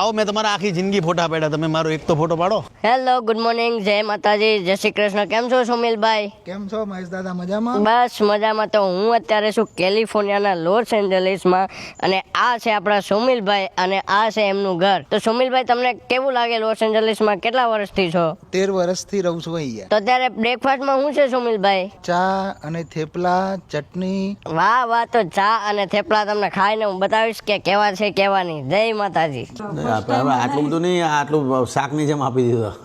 આવો મેં તમારા આખી જિંદગી ફોટા પાડ્યા. તમે મારો એક તો ફોટો પાડો. હેલો ગુડ મોર્નિંગ જય માતાજી. જય શ્રી કૃષ્ણ. કેમ છો સુમિલભાઈ? કેમ છો મહેશ દાદા? મજામાં? બસ મજામાં. તો હું અત્યારે છું કેલિફોર્નિયાના લોસ એન્જલિસમાં અને આ છે આપણા સુમિલભાઈ અને આ છે એમનું ઘર. તો સુમિલભાઈ તમને કેવું લાગે લોસ એન્જલિસમાં? કેટલા વર્ષથી છો? તેર વર્ષથી રહું છું અહીંયા. તો અત્યારે બ્રેકફાસ્ટમાં શું છે સુમિલભાઈ? ચા અને થેપલા ચટણી. વાહ વાહ. તો ચા અને થેપલા તમને ખાઈને હું બતાવીશ કે કેવા છે કેવા નહીં. જય માતાજી. આપણે હવે આટલું બધું નહીં આટલું શાકની જેમ આપી દીધું.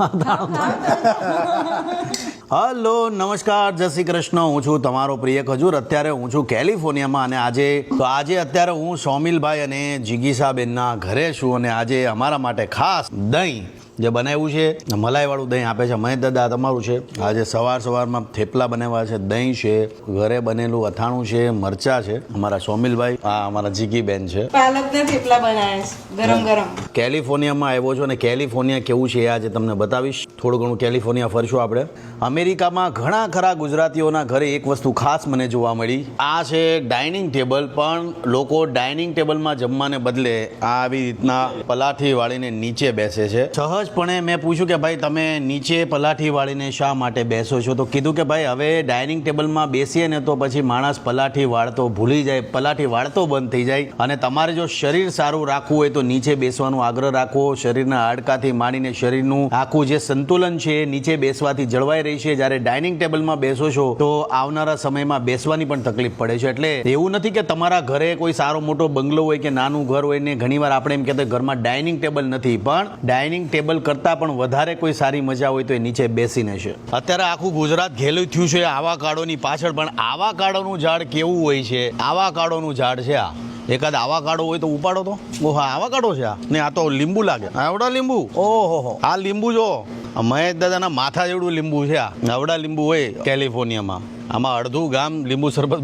હલો નમસ્કાર જય શ્રી કૃષ્ણ. હું છું તમારો પ્રિય ખજૂર. અત્યારે હું છું કેલિફોર્નિયામાં અને આજે તો આજે અત્યારે હું સોમિલભાઈ અને જીગીસાબેનના ઘરે છું અને આજે અમારા માટે ખાસ દહીં જે બનાવ્યું છે મલાઈવાળું દહીં આપે છે. મહેશ દાદા તમારું છે. આજે સવાર સવારમાં થેપલા બનાવ્યા છે. દહીં છે ઘરે બનેલું અથાણું છે મરચા છે. અમારા સોમિલભાઈ આ અમારા જીગીબેન છે. પાલકના થેપલા બનાવ્યા છે ગરમ ગરમ. કેલિફોર્નિયામાં આવ્યો છો અને કેલિફોર્નિયા કેવું છે એ આજે તમને બતાવીશ. થોડું ઘણું કેલિફોર્નિયા ફરશું આપણે. અમેરિકામાં ઘણા ખરા ગુજરાતીઓના ઘરે એક વસ્તુ ખાસ મને જોવા મળી. આ છે ડાઇનિંગ ટેબલ પણ લોકો ડાઇનિંગ ટેબલમાં જમવાને બદલે આ આવી રીતના પલાઠી વાળીને નીચે બેસે છે. સહજપણે મેં પૂછ્યું કે ભાઈ, તમે નીચે પલાઠી વાળીને શા માટે બેસો છો? તો કીધું કે ભાઈ, હવે ડાઇનિંગ ટેબલમાં બેસીએ ને તો પછી માણસ પલાઠી વાળતો ભૂલી જાય, પલાઠી વાળતો બંધ થઈ જાય. અને તમારે જો શરીર સારું રાખવું હોય તો નીચે બેસવાનો આગ્રહ રાખવો. શરીરના હાડકાથી માંડીને શરીરનું આખું જે સંતુલન છે નીચે બેસવાથી જળવાઈ રહી છે. જ્યારે ડાઇનિંગ ટેબલમાં બેસો છો, તો આવનારા સમયમાં બેસવાની પણ તકલીફ પડે છે. એટલે એવું નથી કે તમારા ઘરે કોઈ સારો મોટો બંગલો હોય કે નાનું ઘર હોય ને ઘણીવાર આપણે એમ કહેતા ઘરમાં ડાઇનિંગ ટેબલ નથી. પણ ડાઇનિંગ ટેબલ કરતાં પણ વધારે કોઈ સારી મજા હોય તો એ નીચે બેસીને છે. અત્યારે આખું ગુજરાત ઘેલું થયું છે આવા કાળોની પાછળ પણ આવા કાળોનું ઝાડ કેવું હોય છે? આવા કાળોનું ઝાડ છે આ. એકાદ આવા કાઢો હોય તો ઉપાડો તો. ઓહો આવા કાઢો છે આ? ને આ તો લીંબુ લાગે. આવડા લીંબુ? ઓહો આ લીંબુ જો. મહેશ દાદાના માથા જેવડું લીંબુ છે આ. આવડા લીંબુ હોય કેલિફોર્નિયામાં. આમાં અડધું ગામ લીંબુ શરબત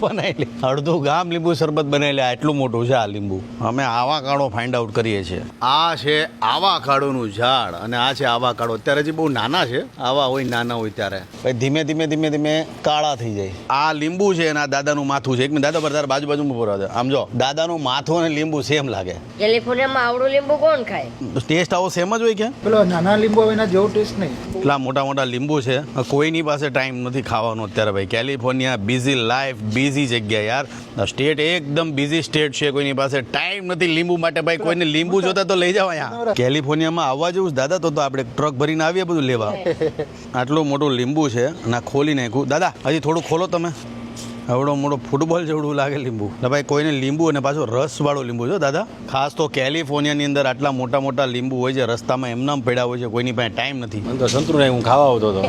બનાવેલી અડધું ગામ લીંબુ શરબત બનાવી એટલું આટલું મોટું છે આ લીંબુ. અમે આવા કાળો ફાઇન્ડ આઉટ કરીએ છીએ. આ છે આવા કાળોનું ઝાડ અને આ છે આવા કાળો અત્યારે જે બહુ નાના છે. આવા હોય નાના હોય ત્યારે. પછી ધીમે ધીમે ધીમે ધીમે કાળા થઈ જાય. આ લીંબુ છે અને આ દાદાનું માથું છે. એક મિનિટ દાદા પર તારા બાજુ બાજુમાં પૂરા દે આમ જો દાદાનું માથું અને લીંબુ સેમ લાગે. કેલિફોર્નિયામાં આવડું લીંબુ કોણ ખાય? ટેસ્ટ આવો સેમ જ હોય કે? પેલો નાના લીંબુ એના જેવો ટેસ્ટ નહીં. એટલા મોટા મોટા લીંબુ છે. કોઈની પાસે ટાઈમ નથી ખાવાનો અત્યારે. ભાઈ કેલિફોર્નિયા બિઝી લાઈફ બિઝી જગ્યા યાર. સ્ટેટ એકદમ બિઝી સ્ટેટ છે કોઈની પાસે ટાઈમ નથી લીંબુ માટે ભાઈ કોઈને લીંબુ જોતા તો લઈ અહીંયા. કેલિફોર્નિયામાં આવવા જેવું દાદા તો તો આપણે ટ્રક ભરીને આવીએ બધું લેવા. આટલું મોટું લીંબુ છે અને ખોલી નાખ્યું. દાદા હજી થોડું ખોલો તમે. આવડો મોટો ફૂટબોલ જેવડું લાગે લીંબુ. એટલે ભાઈ કોઈને લીંબુ અને પાછો રસવાળો લીંબુ છે દાદા. ખાસ તો કેલિફોર્નિયાની અંદર આટલા મોટા મોટા લીંબુ હોય છે રસ્તામાં એમનામ પડ્યા હોય છે કોઈની પાસે ટાઈમ નથી. મને તો સંતરું હું ખાવા આવતો હતો.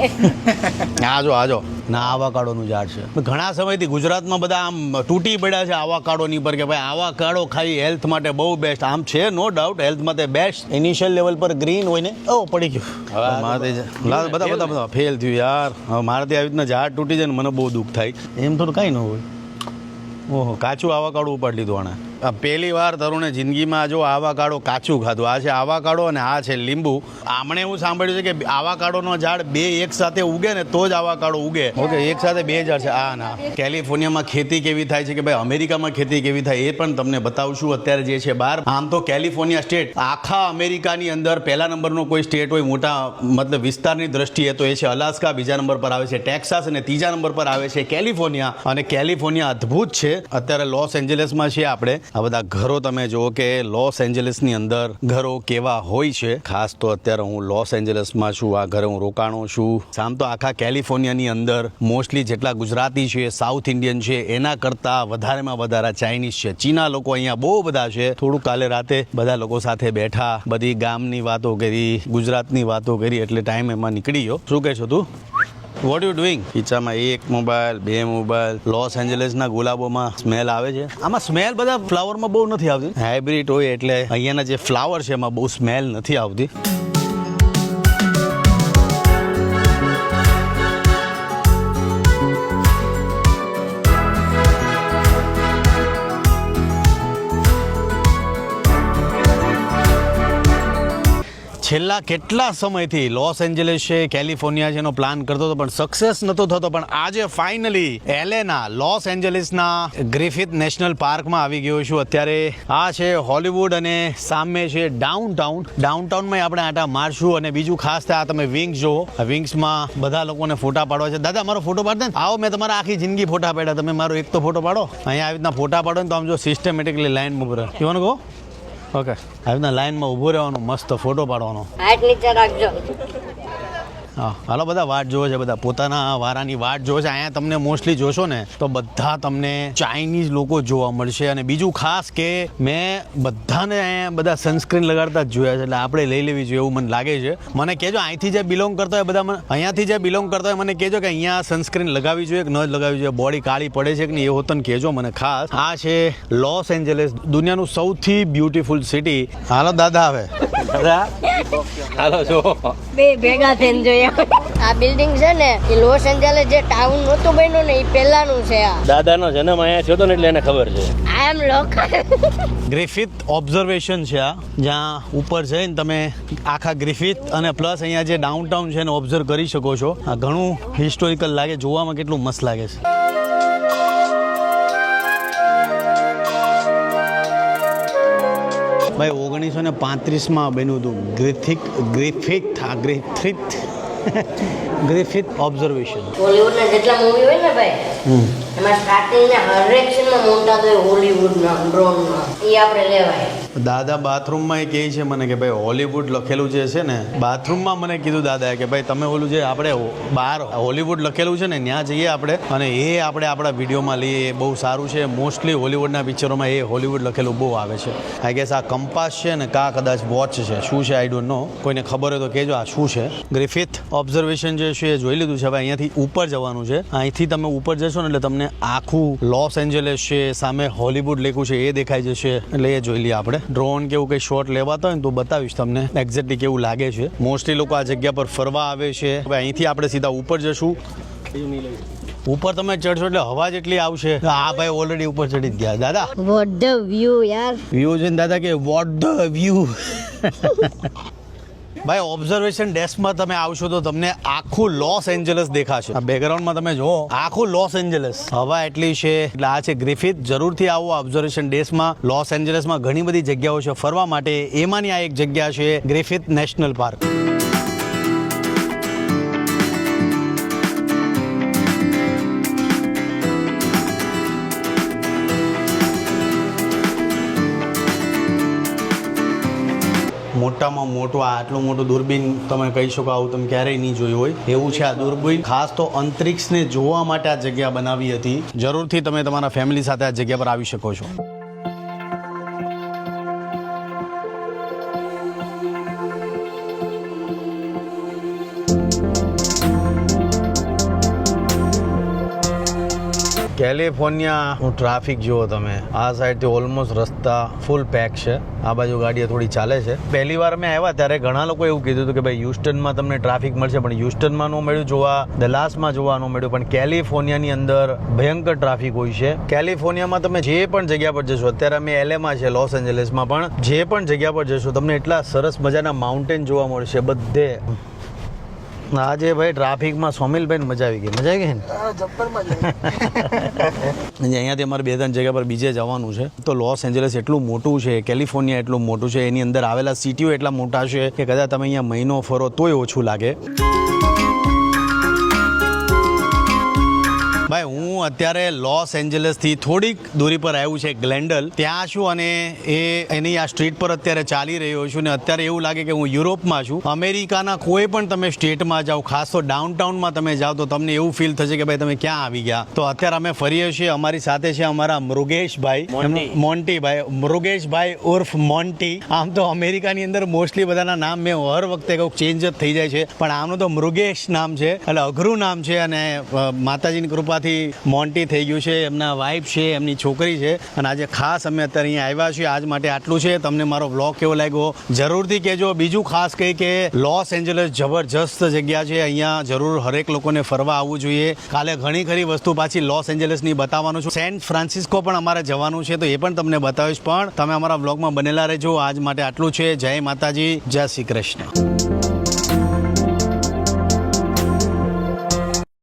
આજો આજો ના આવાકાડોનું ઝાડ છે. ઘણા સમયથી ગુજરાતમાં બધા આમ તૂટી પડ્યા છે આવાકાડોની પર કે ભાઈ આવાકાડો ખાઈ હેલ્થ માટે બહુ બેસ્ટ આમ છે નો ડાઉટ હેલ્થ માટે બેસ્ટ ઇનિશિયલ લેવલ પર ગ્રીન હોય ને? ઓ પડી ગયું. બધા બધા બધા ફેલ થયું યાર. મારાથી આવી રીતના ઝાડ તૂટી જાય ને મને બહુ દુઃખ થાય. એમ થોડું કાંઈ ન હોય. ઓહો કાચું આવાકાડું ઉપાડી લીધું આણે. પહેલી વાર તરુણે જિંદગીમાં જો આવાકાડો કાચું ખાધું. આ છે આવાકાડો અને આ છે લીંબુ. આમણે એવું સાંભળ્યું છે કે આવાકાડોનો ઝાડ બે એક સાથે ઉગે ને તો જ આવાકાડો ઉગે. ઓકે, એક સાથે બે ઝાડ છે. આ ના. કેલિફોર્નિયામાં ખેતી કેવી થાય છે કે ભાઈ અમેરિકામાં ખેતી કેવી થાય એ પણ તમને બતાવશું અત્યારે જે છે બહાર. આમ તો કેલિફોર્નિયા સ્ટેટ આખા અમેરિકાની અંદર પહેલા નંબરનો કોઈ સ્ટેટ હોય મોટા મતલબ વિસ્તારની દ્રષ્ટિએ તો એ છે અલાસ્કા, બીજા નંબર પર આવે છે ટેક્સાસ અને ત્રીજા નંબર પર આવે છે કેલિફોર્નિયા. અને કેલિફોર્નિયા અદ્ભુત છે. અત્યારે લોસ એન્જલિસમાં છીએ આપણે. આ બધા ઘરો તમે જુઓ કે લોસ એન્જલિસની અંદર ઘરો કેવા હોય છે. ખાસ તો અત્યારે હું લોસ એન્જલિસમાં છું, આ ઘરે હું રોકાણો છું. આમ તો આખા કેલિફોર્નિયાની અંદર મોસ્ટલી જેટલા ગુજરાતી છે, સાઉથ ઇન્ડિયન છે, એના કરતાં વધારેમાં વધારે ચાઇનીઝ છે. ચીના લોકો અહીંયા બહુ બધા છે. થોડું કાલે રાતે બધા લોકો સાથે બેઠા, બધી ગામની વાતો કરી, ગુજરાતની વાતો કરી, એટલે ટાઈમ એમાં નીકળી ગયો. શું કહેશો તું? વોટ યુ ડુઈંગ ખીચામાં એક મોબાઈલ બે મોબાઈલ લોસ એન્જલિસના ગુલાબોમાં સ્મેલ આવે છે. આમાં સ્મેલ બધા ફ્લાવરમાં બહુ નથી આવતી? હાઇબ્રિડ હોય એટલે અહીંયાના જે ફ્લાવર છે એમાં બહુ સ્મેલ નથી આવતી. છેલ્લા કેટલા સમયથી લોસ એન્જલિસ છે કેલિફોર્નિયા છે એનો પ્લાન કરતો હતો, પણ સક્સેસ નતો થતો, પણ આજે ફાઇનલી એલેના, લોસ એન્જલિસના ગ્રિફિથ નેશનલ પાર્કમાં આવી ગયો છું. અત્યારે આ છે હોલિવૂડ અને સામે છે ડાઉન ટાઉન ડાઉન ટાઉનમાં આપણે આટા મારશું અને બીજું ખાસ આ તમે વિંગ્સ જો વિંગ્સમાં બધા લોકોને ફોટા પાડવા છે. દાદા, મારો ફોટો પાડ દે આવો, મેં તમારા આખી જિંદગી ફોટા પાડ્યા. તમે મારો એક તો ફોટો પાડો. અહીંયા આવી રીતના ફોટા પાડો ને તો આમ જો સિસ્ટમેટિકલી લાઈન ઊભો કહેવાનું કહો? ઓકે. આવી લાઈનમાં ઊભો રહેવાનો મસ્ત ફોટો પાડવાનો. હાઈટ નીચે રાખજો. હા. હાલો બધા વાટ જોવે છે બધા પોતાના વારાની વાટ જોવે છે. અહીંયા તમને મોસ્ટલી જોશો ને તો બધા તમને ચાઇનીઝ લોકો જોવા મળશે. અને બીજું ખાસ કે મેં બધાને અહીંયા બધા સનસ્ક્રીન લગાડતા જ જોયા છે એટલે આપણે લઈ લેવી જોઈએ એવું મને લાગે છે. મને કહેજો અહીંથી જે બિલોંગ કરતા હોય બધા મને અહીંયાથી જે બિલોંગ કરતા હોય મને કહેજો કે અહીંયા સનસ્ક્રીન લગાવી જોઈએ કે ન લગાવી જોઈએ. બોડી કાળી પડે છે કે નહીં એ હોતન કહેજો મને ખાસ. આ છે લોસ એન્જલિસ દુનિયાનું સૌથી બ્યુટીફુલ સિટી હાલો દાદા આવે દાદા. હાલો જો બે ભેગા થઈને જોઈએ. આ બિલ્ડિંગ છે ને એ લોસ એન્જલસ જે ટાઉન નહોતું બન્યું ને એ પહેલાનું છે આ. દાદાનો જન્મ અહીંયા થયો હતો ને એટલે એને ખબર છે. આઈ એમ લોક ગ્રિફિથ ઓબ્ઝર્વેશન છે આ. જ્યાં ઉપર જઈને તમે આખા ગ્રિફિથ અને પ્લસ અહીંયા જે ડાઉનટાઉન છે એને ઓબ્ઝર્વ કરી શકો છો. આ ઘણું હિસ્ટોરિકલ લાગે જોવામાં કેટલું મસ્ત લાગે છે. ભાઈ ઓગણીસો ને પાંત્રીસમાં બન્યું હતું ગ્રિથિક ગ્રિફિથ આ ગ્રિફિથ ઓબ્ઝર્વેશન હોલીવુડના જેટલા મૂવી હોય ને ભાઈ એમાં સ્ટાર્ટિંગના હરેક સીનમાં મોટા તો હોલીવુડના ડ્રોનના એ આપણે લેવાય. દાદા બાથરૂમમાં એ કહે છે મને કે ભાઈ હોલીવુડ લખેલું જે છે ને બાથરૂમમાં મને કીધું દાદાએ કે ભાઈ તમે ઓલું જે આપણે બહાર હોલીવુડ લખેલું છે ને ત્યાં જઈએ આપણે અને એ આપણે આપણા વિડીયોમાં લઈએ એ બહુ સારું છે. મોસ્ટલી હોલીવુડના પિક્ચરોમાં એ હોલીવુડ લખેલું બહુ આવે છે. આઈ ગેસ આ કંપાસ છે ને કા કદાચ વોચ છે શું છે આઈ ડોન્ટ નો કોઈને ખબર હોય તો કહેજો આ શું છે. ગ્રિફિથ ઓબ્ઝર્વેશન જે છે એ જોઈ લીધું છે. હવે અહીંયાથી ઉપર જવાનું છે. અહીંથી તમે ઉપર જશો ને એટલે તમને આખું લોસ એન્જલિસ છે સામે હોલીવુડ લેખું છે એ દેખાઈ જશે. એટલે એ જોઈ લઈએ આપણે. ડ્રોન કે એવું કંઈ શોટ લેવાતા હોય ને તો બતાવીશ તમને એક્ઝેક્ટલી કેવું લાગે છે. મોસ્ટલી લોકો આ જગ્યા પર ફરવા આવે છે. હવે અહીંથી આપણે સીધા ઉપર જશું. ઉપર તમે ચડશો એટલે હવા જેટલી આવશે. આ ભાઈ ઓલરેડી ઉપર ચડી જ ગયા. દાદા. વોટ ધ વ્યૂ યાર? વ્યૂ છે દાદા કે વોટ ધ વ્યૂ ભાઈ ઓબ્ઝર્વેશન ડેસ્કમાં તમે આવશો તો તમને આખું લોસ એન્જલસ દેખાશે. આ બેકગ્રાઉન્ડમાં તમે જુઓ. આખું લોસ એન્જલસ હવા એટલી છે. એટલે આ છે ગ્રિફિથ જરૂરથી આવો ઓબ્ઝર્વેશન ડેસ્કમાં લોસ એન્જલસમાં ઘણી બધી જગ્યાઓ છે ફરવા માટે. એમાંની આ એક જગ્યા છે ગ્રિફિથ નેશનલ પાર્ક મોટામાં મોટું આટલું મોટું દૂરબીન તમે કહી શકો, આવું તમે ક્યારેય નહીં જોયું હોય. એવું છે આ દૂરબીન. ખાસ તો અંતરિક્ષને જોવા માટે આ જગ્યા બનાવી હતી. જરૂરથી તમે તમારા ફેમિલી સાથે આ જગ્યા પર આવી શકો છો. કેલિફોર્નિયા ટ્રાફિક જુઓ તમે, આ સાઈડથી ઓલમોસ્ટ રસ્તા ફૂલ પેક છે. આ બાજુ ગાડીઓ થોડી ચાલે છે. પહેલી વાર મેં આવ્યા ત્યારે ઘણા લોકો એવું કીધું હતું કે ભાઈ યુસ્ટનમાં તમને ટ્રાફિક મળશે, પણ યુસ્ટનમાં ન મળ્યું, જોવા દલાસમાં જોવા ન મળ્યું, પણ કેલિફોર્નિયાની અંદર ભયંકર ટ્રાફિક હોય છે. કેલિફોર્નિયામાં તમે જે પણ જગ્યા પર જશો, અત્યારે અમે એલેમાં છે લોસ એન્જલિસમાં પણ જે પણ જગ્યા પર જશો, તમને એટલા સરસ મજાના માઉન્ટેન જોવા મળશે, બધે. આજે ભાઈ ટ્રાફિકમાં સોમિલભાઈ મજા આવી ગઈ. મજા આવી ગઈ ને? અહીંયાથી અમારે બે ત્રણ જગ્યા પર બીજે જવાનું છે. તો લોસ એન્જલસ એટલું મોટું છે કેલિફોર્નિયા એટલું મોટું છે એની અંદર આવેલા સિટીઓ એટલા મોટા છે કે કદાચ તમે અહીંયા મહિનો ફરો તોય ઓછું લાગે. હું અત્યારે લોસ એન્જલસથી થોડીક દૂરી પર આવ્યું છે ગ્લેન્ડલ. ત્યાં છું અને એ એની આ સ્ટ્રીટ પર અત્યારે ચાલી રહ્યો છું ને અત્યારે એવું લાગે કે હું યુરોપમાં છું. અમેરિકાના કોઈ પણ તમે સ્ટેટમાં જાઓ ખાસ તો ડાઉનટાઉનમાં તમે જાઓ તો તમને એવું ફીલ થશે કે ભાઈ તમે ક્યાં આવી ગયા. તો અત્યારે અમે ફરીએ છીએ અમારી સાથે છે અમારા મૃગેશભાઈ. મોન્ટીભાઈ. મૃગેશભાઈ ઉર્ફ મોન્ટી. આમ તો અમેરિકાની અંદર મોસ્ટલી બધાના નામ મેં હર વખતે કહું ચેન્જ જ થઈ જાય છે. પણ આમનું તો મૃગેશ નામ છે એટલે અઘરું નામ છે અને માતાજીની કૃપાથી મોન્ટી થઈ ગયું છે, એમના વાઇફ છે, એમની છોકરી છે. અને આજે ખાસ અમે અત્યારે અહીંયા આવ્યા છીએ. આજ માટે આટલું છે. તમને મારો બ્લોગ કેવો લાગ્યો? જરૂરથી કહેજો. બીજું ખાસ કહી કે લોસ એન્જલસ જબરજસ્ત જગ્યા છે. અહીંયા જરૂર હરેક લોકોને ફરવા આવવું જોઈએ. કાલે ઘણી ખરી વસ્તુ પાછી લોસ એન્જલસની બતાવવાનું છું. સેન્ટ ફ્રાન્સિસ્કો પણ અમારે જવાનું છે, તો એ પણ તમને બતાવીશ. પણ તમે અમારા બ્લોગમાં બનેલા રહેજો. આજ માટે આટલું છે. જય માતાજી. જય શ્રી કૃષ્ણ.